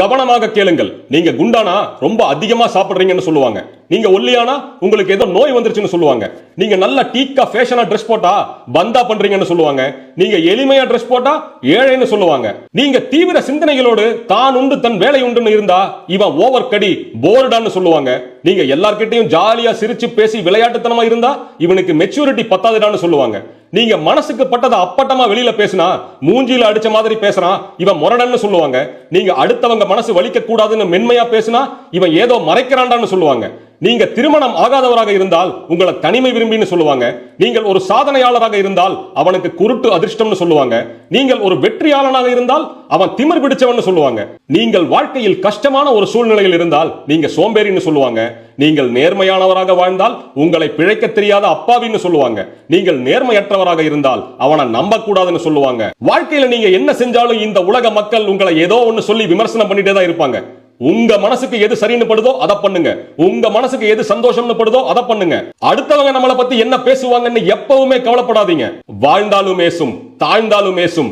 கவனமாக கேளுங்கள். நீங்க குண்டானா ரொம்ப அதிகமா சாப்பிடுறீங்கன்னு சொல்லுவாங்க. நீங்க ஒல்லியானா உங்களுக்கு ஏதோ நோய் வந்துருச்சுன்னு சொல்லுவாங்க. நீங்க நல்ல டீக்கா ஃபேஷனா ட்ரெஸ் போட்டா பந்தா பண்றீங்கன்னு சொல்லுவாங்க. நீங்க எளிமையா ட்ரெஸ் போட்டா ஏழைன்னு சொல்லுவாங்க. நீங்க தீவிர சிந்தனைகளோடு தான் உண்டு தன் வேலை உண்டுன்னு இருந்தா இவன் ஓவர் கடி போர்டான்னு சொல்லுவாங்க. நீங்க எல்லார்கிட்டையும் ஜாலியா சிரிச்சு பேசி விளையாட்டுத்தனமா இருந்தா இவனுக்கு மெச்சூரிட்டி பத்தாதுடான்னு சொல்லுவாங்க. நீங்க மனசுக்கு பட்டதை அப்பட்டமா வெளியில பேசினா மூஞ்சியில அடிச்ச மாதிரி பேசுறான் இவன் முரடன்னு சொல்லுவாங்க. நீங்க அடுத்தவங்க மனசு வலிக்க கூடாதுன்னு மென்மையா பேசினா இவன் ஏதோ மறைக்கிறான்டான்னு சொல்லுவாங்க. நீங்க திருமணம் ஆகாதவராக இருந்தால் உங்களை தனிமை விரும்பின்னு சொல்லுவாங்க. நீங்கள் ஒரு சாதனையாளராக இருந்தால் அவனுக்கு குருட்டு அதிர்ஷ்டம்னு சொல்லுவாங்க. நீங்கள் ஒரு வெற்றியாளனாக இருந்தால் அவன் திமிர் பிடிச்சவன்னு சொல்லுவாங்க. நீங்கள் வாழ்க்கையில் கஷ்டமான ஒரு சூழ்நிலையில் இருந்தால் நீங்க சோம்பேறின்னு சொல்லுவாங்க. நீங்கள் நேர்மையானவராக வாழ்ந்தால் உங்களை பிழைக்க தெரியாத அப்பாவின்னு சொல்லுவாங்க. நீங்கள் நேர்மையற்றவராக இருந்தால் அவனை நம்ப கூடாதுன்னு சொல்லுவாங்க. வாழ்க்கையில நீங்க என்ன செஞ்சாலும் இந்த உலக மக்கள் உங்களை ஏதோ ஒன்னு சொல்லி விமர்சனம் பண்ணிட்டே தான் இருப்பாங்க. உங்க மனசுக்கு எது சரின்னு படுதோ அதை பண்ணுங்க. உங்க மனசுக்கு எது சந்தோஷம்னு படுதோ அதை பண்ணுங்க. அடுத்தவங்க நம்மளை பத்தி என்ன பேசுவாங்கன்னு எப்பவுமே கவலைப்படாதீங்க. வாழ்ந்தாலும் ஏசும் தாழ்ந்தாலும் ஏசும்.